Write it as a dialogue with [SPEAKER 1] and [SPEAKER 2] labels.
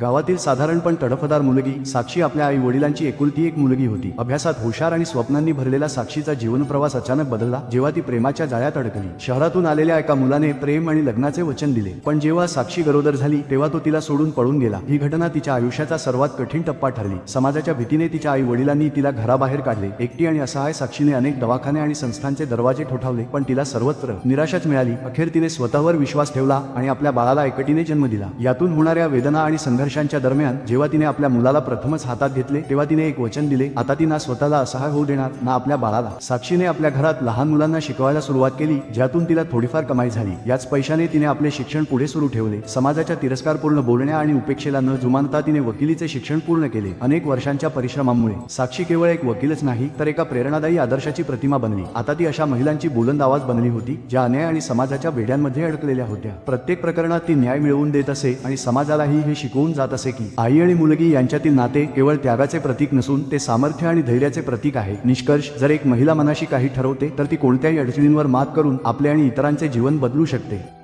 [SPEAKER 1] गावातील साधारण पण तडफदार मुलगी साक्षी आपल्या आई वडिलांची एकुलती एक मुलगी होती. अभ्यासात हुशार आणि स्वप्नांनी भरलेला साक्षीचा जीवनप्रवास अचानक बदलला जेव्हा ती प्रेमाच्या जाळ्यात अडकली. शहरातून आलेल्या एका मुलाने प्रेम आणि लग्नाचे वचन दिले. पण जेव्हा साक्षी गरोदर झाली तेव्हा तो तिला सोडून पळून गेला. ही घटना तिच्या आयुष्याचा सर्वात कठीण टप्पा ठरली. समाजाच्या भीतीने तिच्या आई वडिलांनी तिला घराबाहेर काढले. एकटी आणि असहाय साक्षीने अनेक दवाखाने आणि संस्थांचे दरवाजे ठोठावले पण तिला सर्वत्र निराशाच मिळाली. अखेर तिने स्वतःवर विश्वास ठेवला आणि आपल्या बाळाला एकटीने जन्म दिला. यातून होणाऱ्या वेदना आणि वर्षांच्या दरम्यान जेव्हा तिने आपल्या मुलाला प्रथमच हातात घेतले तेव्हा तिने एक वचन दिले आता ती ना स्वतःला असहाय होऊ देणार ना आपल्या बाळाला. साक्षीने आपल्या घरात लहान मुलांना शिकवायला सुरुवात केली ज्यातून तिला थोडीफार कमाई झाली. याच पैशाने तिने आपले शिक्षण पुढे सुरू ठेवले. समाजाच्या तिरस्कारपूर्ण बोलण्या आणि उपेक्षेला न जुमानता तिने वकिलीचे शिक्षण पूर्ण केले अनेक वर्षांच्या परिश्रमामुळे. साक्षी केवळ एक वकीलच नाही तर एका प्रेरणादायी आदर्शाची प्रतिमा बनली. आता ती अशा महिलांची बुलंद आवाज बनली होती ज्या अन्याय आणि समाजाच्या वेड्यांमध्ये अडकलेल्या होत्या. प्रत्येक प्रकरणात ती न्याय मिळवून देत असे आणि समाजालाही हे शिकवून जात असे की आई आणि मुलगी यांच्यातील नाते केवळ त्यागाचे प्रतीक नसून ते सामर्थ्य आणि धैर्याचे प्रतीक आहे. निष्कर्ष जर एक महिला मनाशी काही ठरवते तर ती कोणत्याही अडचणींवर मात करून आपले आणि इतरांचे जीवन बदलू शकते.